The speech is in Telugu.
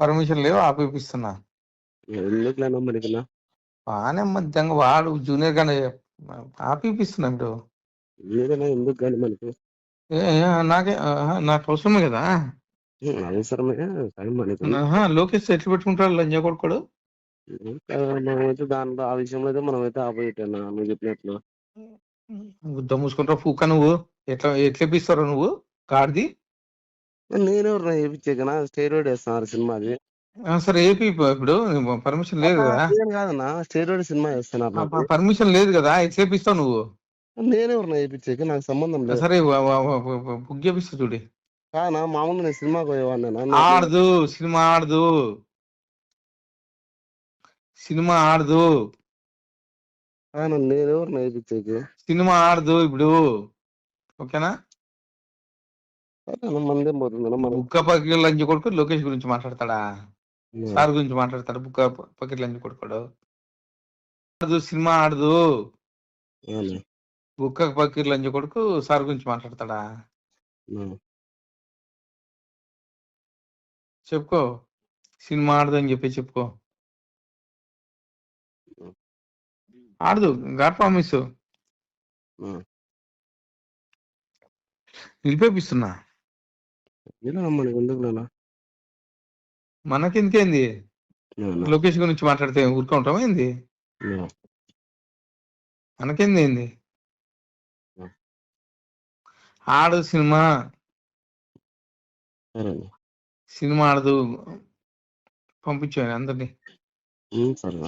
పర్మిషన్ లేవు ఆపిపిస్తున్నా. ఎందుకులేనా బాగానే మధ్యంగా వాడు జూనియర్ గానే ఆపిపిస్తున్నా ఇప్పుడు ఎందుకు కానీ మనకి? ఏ, ఏ, నాకే ఆహా, నాకు అవసరమే కదా. ఉం, అవసరమే కానీ మనకి ఆహా, లోకేష్ ఎట్లు పెట్టుకుంటాడు లంజా కొడుకోడు? మనమైతే దాంట్లో ఆ విషయంలో అయితే మనమైతే ఆపోజిట్ నువ్వు చెప్పినట్లు గుద్ద మూసుకుంటావు పూక నువ్వు. ఎట్లా ఎట్లేపిస్తావు నువ్వు? కార్ది నేనెవరు చేయించాకనా స్టేరోయిడ్ వేస్తున్నారు సినిమాది? ఆ, సరే ఏపీ ఇప్పుడు. పర్మిషన్ లేదు కదా. నేను కాదన్నా స్టేరోయిడ్ సినిమా వేస్తున్నారు నాకు. పర్మిషన్ లేదు కదా. ఎట్లేపిస్తావు నువ్వు. నేనెవరు వేయించాక నాకు సంబంధం లేదు. సరే వ- వ- వ- వ- బుక్ చేపిస్తా చూడి. కానా మామూలు నేను సినిమాకి పోయేవాడినా ఆడదు. సినిమా ఆడదు. సినిమా ఆడదు. కానా నేనెవరు వేయించాక సినిమా ఆడదు ఇప్పుడు. ఓకేనా? మనం బుక్క పకెట్ లంచ్ కొడుకు లోకేష్ గురించి మాట్లాడతాడా? సార్ గురించి మాట్లాడతాడు? బుక్క పకెట్ లంచ్ కొడుకోడు? ఆడదు సినిమా ఆడదు? బుక్క పకెట్ లంచ్ కొడుకు సార్ గురించి మాట్లాడతాడా. చెప్పుకో. సినిమా ఆడదు అని చెప్పి చెప్పుకో. ఆడదు. God promise. నిలిపేపిస్తున్నా. ఇలా మనకి ఎందుకు? లోకేష్ గురించి మాట్లాడితే ఊరుకుంటాం ఏంది. మనకేంది ఏంది. ఆడు సినిమా. సినిమా ఆడదు పంపించాను అందరినీ సరే